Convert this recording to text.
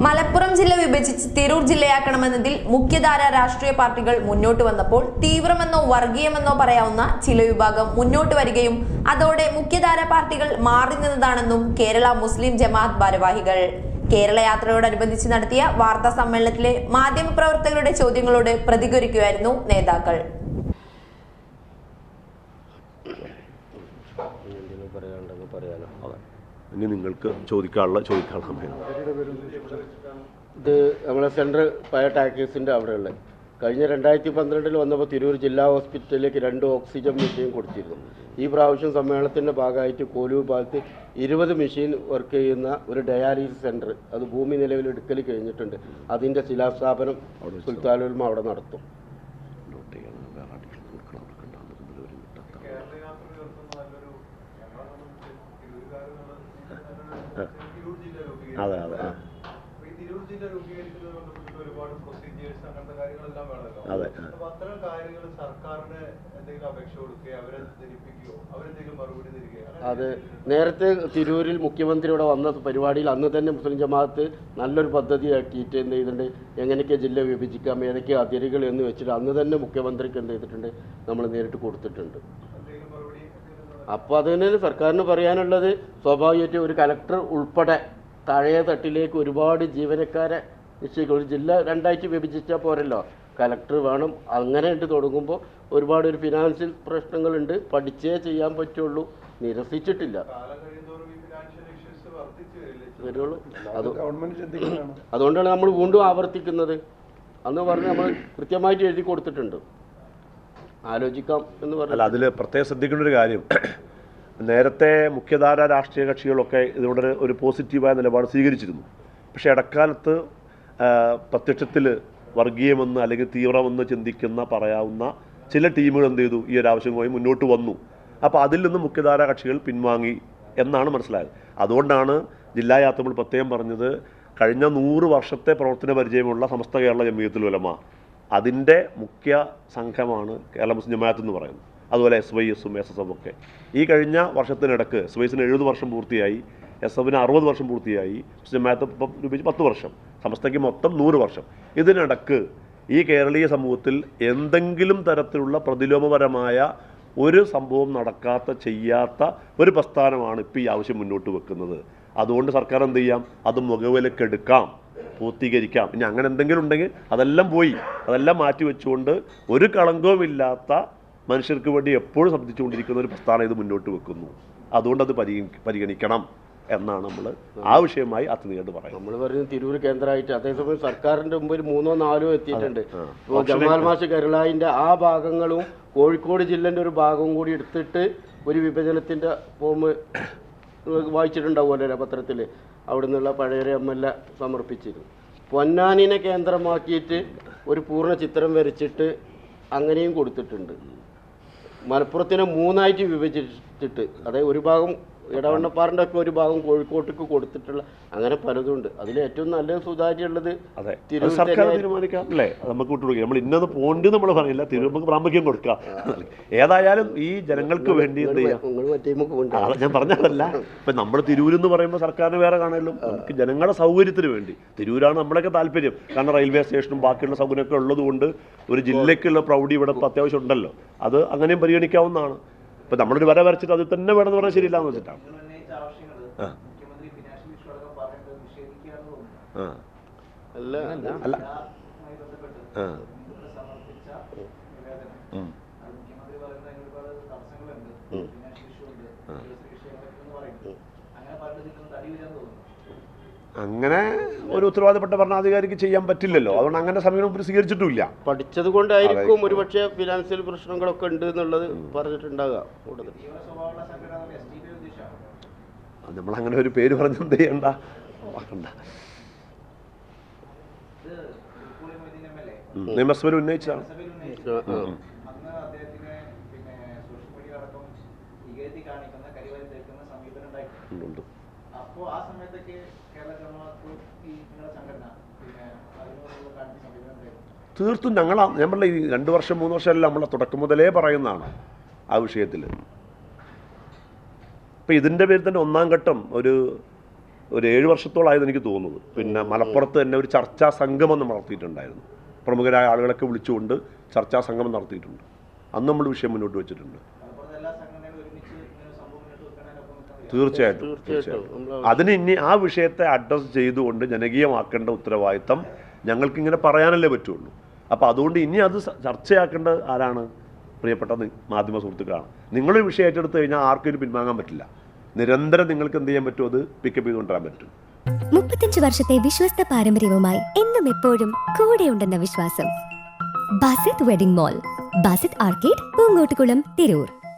മലപ്പുറം ജില്ല വിഭജിച്ച് തിരൂർ ജില്ലയാക്കണമെന്നതിൽ മുഖ്യധാര രാഷ്ട്രീയ പാർട്ടികൾ മുന്നോട്ട് വന്നപ്പോൾ തീവ്രമെന്നോ വർഗീയമെന്നോ പറയാവുന്ന ചില വിഭാഗം മുന്നോട്ട് വരികയും അതോടെ മുഖ്യധാര പാർട്ടികൾ മാറി നിന്നതാണെന്നും കേരള മുസ്ലിം ജമാഅത്ത് ഭാരവാഹികൾ. കേരള യാത്രയോടനുബന്ധിച്ച് നടത്തിയ വാർത്താ സമ്മേളനത്തിലെ മാധ്യമപ്രവർത്തകരുടെ ചോദ്യങ്ങളോട് പ്രതികരിക്കുകയായിരുന്നു നേതാക്കൾ എന്തെങ്കിലും പറയാനുണ്ടെങ്കിൽ പറയാലോ അതെ ഇനി നിങ്ങൾക്ക് ചോദിക്കാനുള്ള ചോദിക്കാനുള്ള സമയം. ഇത് നമ്മളെ സെൻട്രൽ ഫയർ ടാക്സിന്റെ അവിടെയുള്ള കഴിഞ്ഞ രണ്ടായിരത്തി പന്ത്രണ്ടിൽ വന്നപ്പോൾ തിരൂർ ജില്ലാ ഹോസ്പിറ്റലിലേക്ക് രണ്ട് ഓക്സിജൻ മെഷീൻ കൊടുത്തിരുന്നു. ഈ പ്രാവശ്യം സമ്മേളനത്തിന്റെ ഭാഗമായിട്ട് കോലൂർ ഭാഗത്ത് ഇരുപത് മെഷീൻ വർക്ക് ചെയ്യുന്ന ഒരു ഡയാലിസിസ് സെന്റർ അത് ഭൂമി നിലവിൽ എടുക്കൽ കഴിഞ്ഞിട്ടുണ്ട്. അതിന്റെ ശിലാസ്ഥാപനം സുൽത്താനുൽമ അവിടെ നടത്തും. അതെ അതെ അതെ, അത് നേരത്തെ തിരൂരിൽ മുഖ്യമന്ത്രി ഇവിടെ വന്ന പരിപാടിയിൽ അന്ന് തന്നെ മുസ്ലിം ജമാഅത്ത് നല്ലൊരു പദ്ധതി ആക്കിയിട്ട് എന്ത് ചെയ്തിട്ടുണ്ട്? എങ്ങനെയൊക്കെ ജില്ല വിഭജിക്കാം ഏതൊക്കെ അതിരുകൾ എന്ന് വെച്ചിട്ട് അന്ന് തന്നെ മുഖ്യമന്ത്രിക്ക് എന്ത് ചെയ്തിട്ടുണ്ട്? നമ്മൾ നേരിട്ട് കൊടുത്തിട്ടുണ്ട്. അപ്പോൾ അത് തന്നെ സർക്കാരിന് പറയാനുള്ളത് സ്വാഭാവികമായിട്ടും ഒരു കലക്ടർ ഉൾപ്പെടെ താഴെ തട്ടിലേക്ക് ഒരുപാട് ജീവനക്കാരെ നിശ്ചയിക്കും. ഒരു ജില്ല രണ്ടായിട്ട് വിഭജിച്ചാൽ പോരല്ലോ. കലക്ടർ വേണം. അങ്ങനെ ഉണ്ട് തുടങ്ങുമ്പോൾ ഒരുപാട് ഒരു ഫിനാൻഷ്യൽ പ്രശ്നങ്ങളുണ്ട്. പഠിച്ചേ ചെയ്യാൻ പറ്റുള്ളൂ. നിരസിച്ചിട്ടില്ല. അതുകൊണ്ടാണ് നമ്മൾ വീണ്ടും ആവർത്തിക്കുന്നത്. അന്ന് പറഞ്ഞ് നമ്മൾ കൃത്യമായിട്ട് എഴുതി കൊടുത്തിട്ടുണ്ട്. ആലോചിക്കാം എന്ന് പറഞ്ഞാൽ പറഞ്ഞു അതിൽ പ്രത്യേകം ശ്രദ്ധിക്കേണ്ട ഒരു കാര്യം. നേരത്തെ മുഖ്യധാര രാഷ്ട്രീയ കക്ഷികളൊക്കെ ഇതിനോട് ഒരു പോസിറ്റീവായ നിലപാട് സ്വീകരിച്ചിരുന്നു. പക്ഷേ ഇടക്കാലത്ത് പ്രത്യക്ഷത്തിൽ വർഗീയമെന്ന് അല്ലെങ്കിൽ തീവ്രമെന്ന് ചിന്തിക്കുന്ന പറയാവുന്ന ചില ടീമുകൾ എന്ത് ചെയ്തു? ഈ ഒരു ആവശ്യവുമായി മുന്നോട്ട് വന്നു. അപ്പോൾ അതിൽ നിന്ന് മുഖ്യധാര കക്ഷികൾ പിൻവാങ്ങി എന്നാണ് മനസ്സിലായത്. അതുകൊണ്ടാണ് ജില്ലാ യാത്രകൾ പ്രത്യേകം പറഞ്ഞത് കഴിഞ്ഞ നൂറ് വർഷത്തെ പ്രവർത്തന പരിചയമുള്ള സമസ്ത കേരള ജമീയത്തുൽ ഉലമ അതിന്റെ മുഖ്യ സംഘമാണ് കേരള മുസ്ലിം ജമാഅത്ത് എന്ന് പറയുന്നത്. അതുപോലെ എസ് വൈ എസും എസ് എസ് എഫും ഒക്കെ. ഈ കഴിഞ്ഞ വർഷത്തിനിടക്ക് എസ് വൈ എസിന് എഴുപത് വർഷം പൂർത്തിയായി എസ് എഫിന് അറുപത് വർഷം പൂർത്തിയായി ജമാഅത്ത് ഇപ്പം രൂപീകരിച്ച് പത്ത് വർഷം. സമസ്തയ്ക്ക് മൊത്തം നൂറ് വർഷം. ഇതിനിടക്ക് ഈ കേരളീയ സമൂഹത്തിൽ എന്തെങ്കിലും തരത്തിലുള്ള പ്രതിലോമപരമായ ഒരു സംഭവം നടക്കാത്ത ചെയ്യാത്ത ഒരു പ്രസ്ഥാനമാണ് ഇപ്പോൾ ഈ ആവശ്യം മുന്നോട്ട് വെക്കുന്നത്. അതുകൊണ്ട് സർക്കാർ എന്ത് ചെയ്യാം? അത് മുഖവിലക്കെടുക്കാം പൂർത്തീകരിക്കാം. ഇനി അങ്ങനെ എന്തെങ്കിലും ഉണ്ടെങ്കിൽ അതെല്ലാം പോയി. അതെല്ലാം മാറ്റി വെച്ചുകൊണ്ട് ഒരു കളങ്കവുമില്ലാത്ത മനുഷ്യർക്ക് വേണ്ടി എപ്പോഴും ശബ്ദിച്ചുകൊണ്ടിരിക്കുന്ന ഒരു പ്രസ്ഥാനം ഇത് മുന്നോട്ട് വെക്കുന്നു. അതുകൊണ്ട് അത് പരിഗണി പരിഗണിക്കണം എന്നാണ് നമ്മൾ ആ വിഷയമായി അത്യുന്നതായിട്ട് പറയുന്നത്. നമ്മൾ പറയുന്നത് തിരൂർ കേന്ദ്രമായിട്ട് അതേസമയം സർക്കാരിന്റെ മുമ്പിൽ മൂന്നോ നാലോ എത്തിയിട്ടുണ്ട്. ജമാൽ മാഷ് കരുളായിന്റെ ആ ഭാഗങ്ങളും കോഴിക്കോട് ജില്ലന്റെ ഒരു ഭാഗവും കൂടി എടുത്തിട്ട് ഒരു വിഭജനത്തിന്റെ ഫോം വായിച്ചിട്ടുണ്ടാവുമല്ലോ പത്രത്തിൽ അവിടെ നിന്നുള്ള പഴയ എം എൽ എ സമർപ്പിച്ചിരുന്നു. പൊന്നാനിനെ കേന്ദ്രമാക്കിയിട്ട് ഒരു പൂർണ ചിത്രം വരച്ചിട്ട് അങ്ങനെയും കൊടുത്തിട്ടുണ്ട്. മലപ്പുറത്തിനെ മൂന്നായിട്ട് വിഭജിച്ചിട്ട് അതായത് ഒരു ഭാഗം ഇടവണ്ണപ്പാറിന്റെ ഒക്കെ ഒരു ഭാഗം കോഴിക്കോട്ടേക്ക് കൊടുത്തിട്ടുള്ള അങ്ങനെ പലതും ഉണ്ട് അതിൽ ഏറ്റവും നല്ല സുതാര്യമുള്ളത് അതെ. സർക്കാർ തീരുമാനിക്കാം. അല്ലേ? നമുക്ക് വിട്ടുകൊടുക്കാം നമ്മൾ ഇന്നത് പോണ്ട് നമ്മൾ പറയില്ല തിരു നമുക്ക് പ്രാമുഖ്യം കൊടുക്കാം. ഏതായാലും ഈ ജനങ്ങൾക്ക് വേണ്ടി എന്ത് ചെയ്യാം? കൊണ്ട് ഞാൻ പറഞ്ഞതല്ല. ഇപ്പൊ നമ്മൾ തിരൂർ എന്ന് പറയുമ്പോൾ സർക്കാരിന് വേറെ കാണാനും നമുക്ക് ജനങ്ങളുടെ സൗകര്യത്തിന് വേണ്ടി. തിരൂരാണ് നമ്മളൊക്കെ താല്പര്യം. കാരണം റെയിൽവേ സ്റ്റേഷനും ബാക്കിയുള്ള സൗകര്യമൊക്കെ ഉള്ളതുകൊണ്ട് ഒരു ജില്ലയ്ക്കുള്ള പ്രൗഢി ഇവിടെ അത്യാവശ്യം ഉണ്ടല്ലോ. അത് അങ്ങനെയും പരിഗണിക്കാവുന്നതാണ്. ഇപ്പൊ നമ്മളൊരു വര വരച്ചിട്ട് അത് തന്നെ വേണമെന്ന് പറഞ്ഞാൽ ശരിയില്ല എന്ന് വെച്ചിട്ടാണ് അല്ല. അല്ല. ആ. അങ്ങനെ ഒരു ഉത്തരവാദപ്പെട്ട ഭരണാധികാരിക്ക് ചെയ്യാൻ പറ്റില്ലല്ലോ അതുകൊണ്ട് അങ്ങനെ സമീപനം സ്വീകരിച്ചിട്ടില്ല സ്വീകരിച്ചിട്ടുമില്ല പഠിച്ചത് കൊണ്ടായിരിക്കും ഒരുപക്ഷെ ഫിനാൻഷ്യൽ പ്രശ്നങ്ങളൊക്കെ ഉണ്ട് എന്നുള്ളത് പറഞ്ഞിട്ടുണ്ടാകാം കൂടുതൽ നമ്മളങ്ങനെ ഒരു പേര് പറഞ്ഞ് എന്ത് ചെയ്യണ്ട. ഇത് തിരുപ്പൂളി മൊയ്തീൻ അപ്പോൾ ആ. നിയമസഭയിൽ. അന്ന് അദ്ദേഹത്തിന് പിന്നെ സോഷ്യൽ മീഡിയ അടക്കം ഇകഴ്ത്തി കാണിക്കുന്ന കരിവാരി തേക്കുന്ന സമീപനം ഉണ്ടായിട്ടുണ്ട് ഉണ്ട്, ഉണ്ട്. അപ്പോൾ ആ സമയത്തൊക്കെ കേരള ജമാഅത്ത് ഈ നിങ്ങളുടെ സംഘടന പിന്നെ അതിനോടുള്ള കാണിച്ച സമീപനം എന്തായിരുന്നു തീർത്തും ഞങ്ങൾ ആ- ഞാൻ പറഞ്ഞ ഈ രണ്ട് വർഷം മൂന്ന് വർഷമല്ല നമ്മളെ തുടക്കം മുതലേ പറയുന്നതാണ് ആ വിഷയത്തിൽ ഇപ്പം ഇതിന്റെ പേരിൽ തന്നെ ഒന്നാം ഘട്ടം ഒരു ഒരു ഏഴ് വർഷത്തോളമായത് എനിക്ക് തോന്നുന്നത് പിന്നെ മലപ്പുറത്ത് തന്നെ ഒരു ചർച്ചാ സംഗമം നമ്മൾ നടത്തിയിട്ടുണ്ടായിരുന്നു. പ്രമുഖരായ ആളുകളൊക്കെ വിളിച്ചുകൊണ്ട് ചർച്ചാ സംഗമം നടത്തിയിട്ടുണ്ട്. അന്ന് നമ്മൾ വിഷയം മുന്നോട്ട് വെച്ചിട്ടുണ്ട്. തീർച്ചയായിട്ടും. തീർച്ചയായിട്ടും. അതിന് ഇനി ആ വിഷയത്തെ അഡ്രസ്സ് ചെയ്തുകൊണ്ട് ജനകീയമാക്കേണ്ട ഉത്തരവാദിത്തം ഞങ്ങൾക്കിങ്ങനെ പറയാനല്ലേ പറ്റുള്ളൂ. അപ്പോൾ അതുകൊണ്ട് ഇനി അത് ചർച്ചയാക്കേണ്ടത് ആരാണ്? പ്രിയപ്പെട്ട മാധ്യമ സുഹൃത്തുക്കളാണ്. നിങ്ങളൊരു വിഷയം ഏറ്റെടുത്ത് കഴിഞ്ഞാൽ ആർക്കും പിൻവാങ്ങാൻ പറ്റില്ല. നിരന്തരം നിങ്ങൾക്ക് എന്ത് ചെയ്യാൻ പറ്റും അത് പിക്കപ്പ് ചെയ്തുകൊണ്ടിരാൻ പറ്റും. മുപ്പത്തഞ്ച് വർഷത്തെ വിശ്വസ്ത പാരമ്പര്യവുമായി എന്നും എപ്പോഴും കൂടെയുണ്ടെന്ന വിശ്വാസം. Basith wedding mall Basith arcade Poongottukulam Tirur.